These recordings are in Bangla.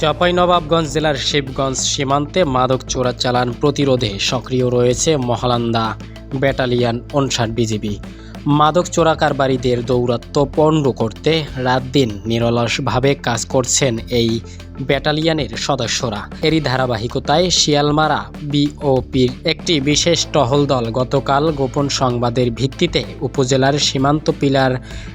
চাঁপাইনবাবগঞ্জ জেলার শিবগঞ্জ সীমান্তে মাদক চোরা চালান প্রতিরোধে সক্রিয় রয়েছে মহালান্দা ব্যাটালিয়ান অনসার বিজিবি। মাদক চোরাকারবারীদের দৌরাত্ম পণ্ড করতে রাত দিন নিরলসভাবে কাজ করছেন এই ব্যাটালিয়নের সদস্যরা। এরই ধারাবাহিকতায় শিয়ালমারা বিওপির একটি বিশেষ টহল দল গতকাল গোপন সংবাদের ভিত্তিতে উপজেলার সীমান্ত পিলার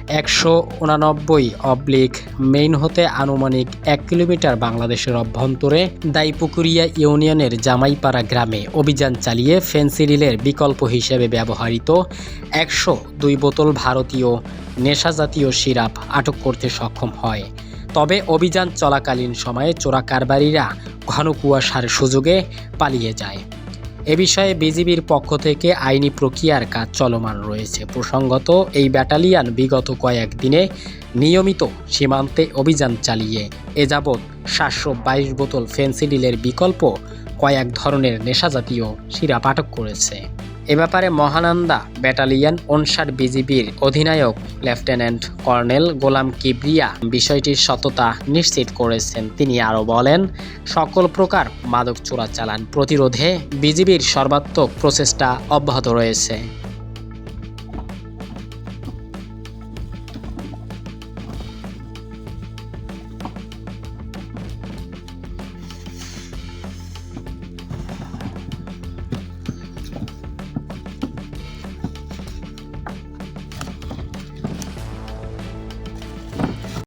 একশো উনানব্বই অবলিক মেইন হতে আনুমানিক এক কিলোমিটার বাংলাদেশের অভ্যন্তরে দাইপুকুরিয়া ইউনিয়নের জামাইপাড়া গ্রামে অভিযান চালিয়ে ফেন্সিডিলের বিকল্প হিসেবে ব্যবহৃত একশো দুই বোতল ভারতীয় নেশাজাতীয় সিরাপ আটক করতে সক্ষম হয়। তবে অভিযান চলাকালীন সময়ে চোরা কারবারিরা ঘন কুয়াশার সুযোগে পালিয়ে যায়। এ বিষয়ে বিজিবির পক্ষ থেকে আইনি প্রক্রিয়ার কাজ চলমান রয়েছে। প্রসঙ্গত, এই ব্যাটালিয়ান বিগত কয়েক দিনে নিয়মিত সীমান্তে অভিযান চালিয়ে, এ যাবৎ সাতশো বাইশ বোতল ফেন্সিডিলের বিকল্প কয়েক ধরনের নেশাজাতীয় সিরাপ আটক করেছে। এ ব্যাপারে মহানন্দা ব্যাটালিয়ন অনসার বিজিবির অধিনায়ক, লেফটেন্যান্ট কর্নেল গোলাম কিবরিয়া বিষয়টির সততা নিশ্চিত করেছেন। তিনি আরও বলেন, সকল প্রকার মাদক চোরাচালান প্রতিরোধে বিজিবির সর্বাত্মক প্রচেষ্টা অব্যাহত রয়েছে।